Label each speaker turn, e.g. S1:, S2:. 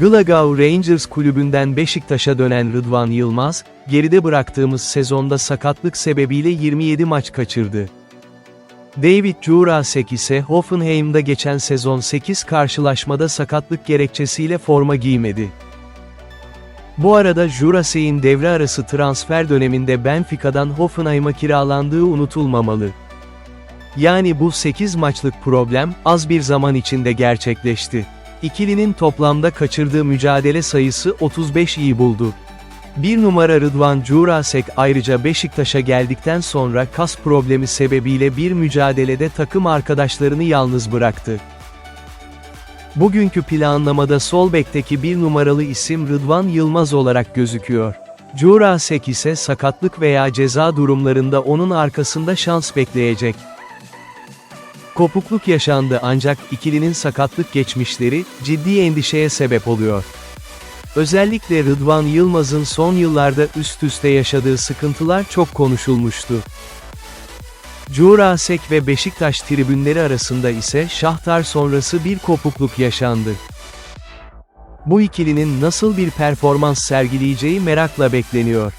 S1: Glasgow Rangers kulübünden Beşiktaş'a dönen Rıdvan Yılmaz, geride bıraktığımız sezonda sakatlık sebebiyle 27 maç kaçırdı. David Jurasek ise Hoffenheim'da geçen sezon 8 karşılaşmada sakatlık gerekçesiyle forma giymedi. Bu arada Jurasek'in devre arası transfer döneminde Benfica'dan Hoffenheim'a kiralandığı unutulmamalı. Yani bu 8 maçlık problem, az bir zaman içinde gerçekleşti. İkilinin toplamda kaçırdığı mücadele sayısı 35 iyi buldu. Bir numara Rıdvan Jurasek ayrıca Beşiktaş'a geldikten sonra kas problemi sebebiyle bir mücadelede takım arkadaşlarını yalnız bıraktı. Bugünkü planlamada sol bekteki bir numaralı isim Rıdvan Yılmaz olarak gözüküyor. Jurasek ise sakatlık veya ceza durumlarında onun arkasında şans bekleyecek. Kopukluk yaşandı ancak ikilinin sakatlık geçmişleri, ciddi endişeye sebep oluyor. Özellikle Rıdvan Yılmaz'ın son yıllarda üst üste yaşadığı sıkıntılar çok konuşulmuştu. Jurasek ve Beşiktaş tribünleri arasında ise Şahtar sonrası bir kopukluk yaşandı. Bu ikilinin nasıl bir performans sergileyeceği merakla bekleniyor.